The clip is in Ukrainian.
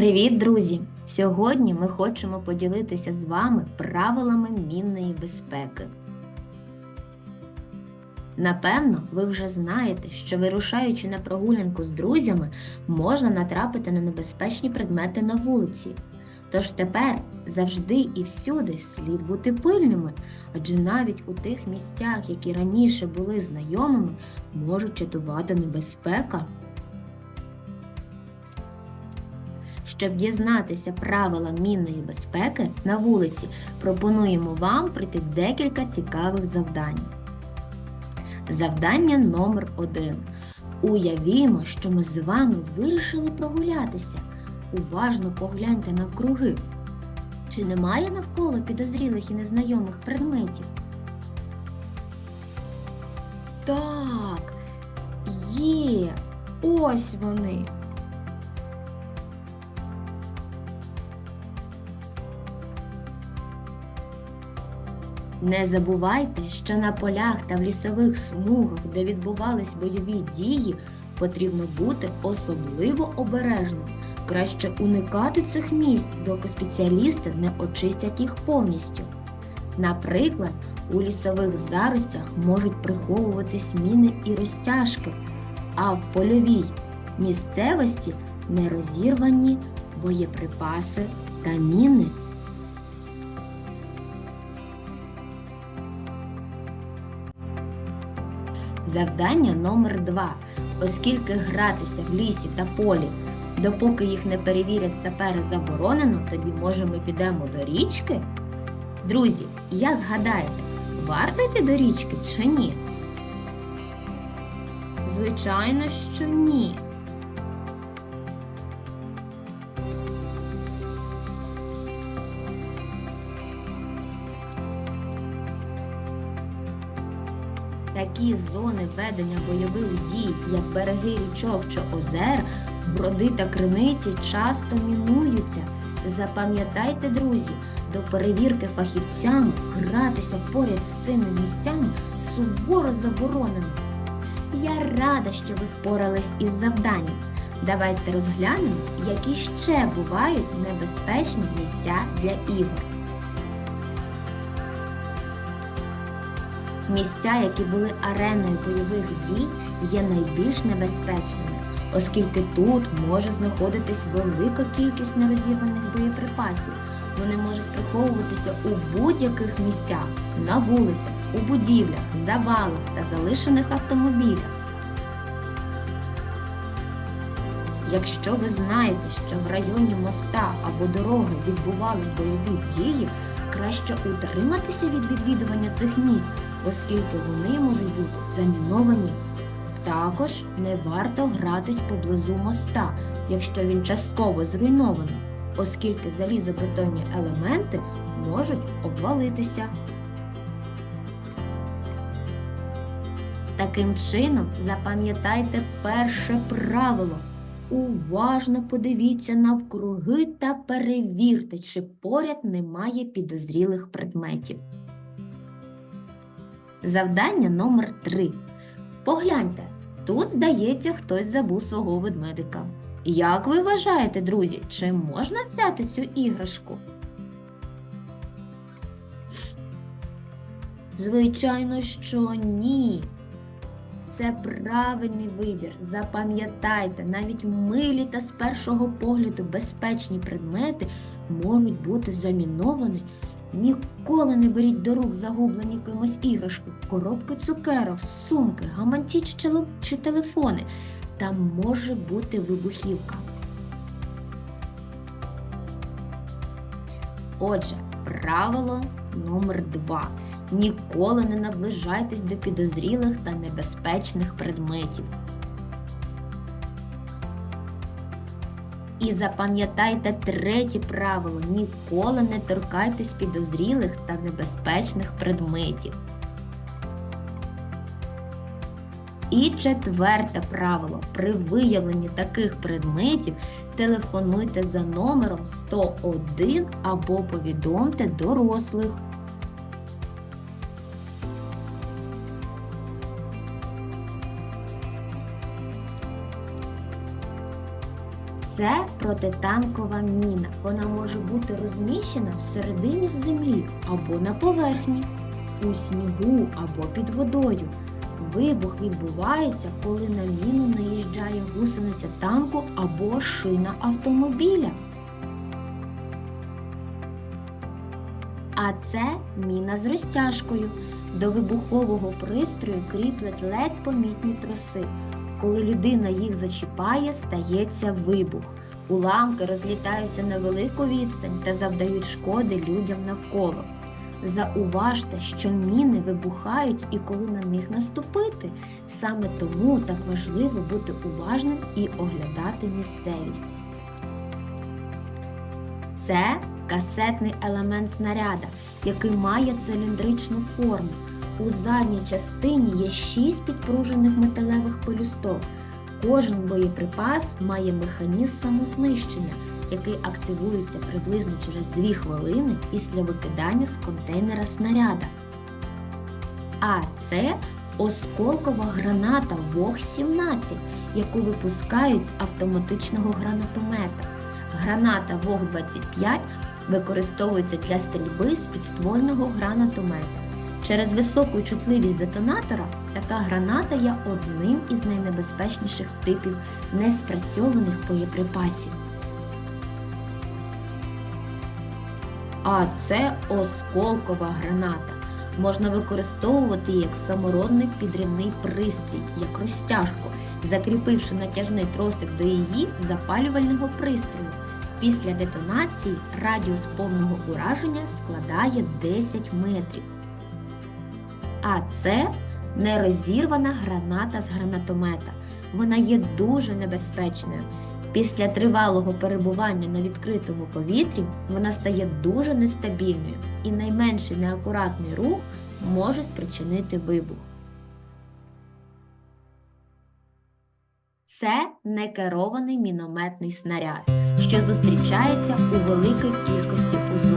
Привіт, друзі! Сьогодні ми хочемо поділитися з вами правилами мінної безпеки. Напевно, ви вже знаєте, що вирушаючи на прогулянку з друзями, можна натрапити на небезпечні предмети на вулиці. Тож тепер завжди і всюди слід бути пильними, адже навіть у тих місцях, які раніше були знайомими, можуть чатувати небезпека. Щоб дізнатися правила мінної безпеки на вулиці, пропонуємо вам пройти декілька цікавих завдань. Завдання номер 1 Уявімо, що ми з вами вирішили прогулятися. Уважно погляньте навкруги. Чи немає навколо підозрілих і незнайомих предметів? Так, є. Ось вони. Не забувайте, що на полях та в лісових смугах, де відбувались бойові дії, потрібно бути особливо обережним. Краще уникати цих місць, доки спеціалісти не очистять їх повністю. Наприклад, у лісових заростях можуть приховуватись міни і розтяжки, а в польовій місцевості нерозірвані боєприпаси та міни. Завдання номер 2 Оскільки гратися в лісі та полі, допоки їх не перевірять сапери заборонено, тоді може ми підемо до річки? Друзі, як гадаєте, варто йти до річки чи ні? Звичайно, що ні. Такі зони ведення бойових дій, як береги річок чи озер, броди та криниці часто мінуються. Запам'ятайте, друзі, до перевірки фахівцями гратися поряд з цими місцями суворо заборонено. Я рада, що ви впорались із завданням. Давайте розглянемо, які ще бувають небезпечні місця для ігор. Місця, які були ареною бойових дій, є найбільш небезпечними, оскільки тут може знаходитись велика кількість нерозірваних боєприпасів. Вони можуть приховуватися у будь-яких місцях, на вулицях, у будівлях, завалах та залишених автомобілях. Якщо ви знаєте, що в районі моста або дороги відбувались бойові дії, краще утриматися від відвідування цих місць, оскільки вони можуть бути заміновані. Також не варто гратись поблизу моста, якщо він частково зруйнований, оскільки залізобетонні елементи можуть обвалитися. Таким чином, запам'ятайте перше правило. Уважно подивіться навкруги та перевірте, чи поряд немає підозрілих предметів. Завдання номер 3 Погляньте, тут, здається, хтось забув свого ведмедика. Як ви вважаєте, друзі, чи можна взяти цю іграшку? Звичайно, що ні. Це правильний вибір. Запам'ятайте, навіть милі та з першого погляду безпечні предмети можуть бути заміновані. Ніколи не беріть до рук загублені кимось іграшки, коробки цукерок, сумки, гаманці чи телефони. Там може бути вибухівка. Отже, правило номер 2 Ніколи не наближайтесь до підозрілих та небезпечних предметів. І запам'ятайте третє правило: ніколи не торкайтесь підозрілих та небезпечних предметів. І четверте правило: при виявленні таких предметів телефонуйте за номером 101 або повідомте дорослих. Це протитанкова міна. Вона може бути розміщена всередині землі або на поверхні, у снігу або під водою. Вибух відбувається, коли на міну наїжджає гусениця танку або шина автомобіля. А це міна з розтяжкою. До вибухового пристрою кріплять ледь помітні троси. Коли людина їх зачіпає, стається вибух. Уламки розлітаються на велику відстань та завдають шкоди людям навколо. Зауважте, що міни вибухають і коли на них наступити. Саме тому так важливо бути уважним і оглядати місцевість. Це касетний елемент снаряда, який має циліндричну форму. У задній частині є шість підпружених металевих пелюсток. Кожен боєприпас має механізм самознищення, який активується приблизно через 2 хвилини після викидання з контейнера снаряда. А це осколкова граната ВОГ-17, яку випускають з автоматичного гранатомета. Граната ВОГ-25 використовується для стрільби з підствольного гранатомета. Через високу чутливість детонатора така граната є одним із найнебезпечніших типів неспрацьованих боєприпасів. А це осколкова граната. Можна використовувати як саморонний підривний пристрій, як розтяжку, закріпивши натяжний тросик до її запалювального пристрою. Після детонації радіус повного ураження складає 10 метрів. А це нерозірвана граната з гранатомета. Вона є дуже небезпечною. Після тривалого перебування на відкритому повітрі вона стає дуже нестабільною і найменший неакуратний рух може спричинити вибух. Це некерований мінометний снаряд, що зустрічається у великій кількості у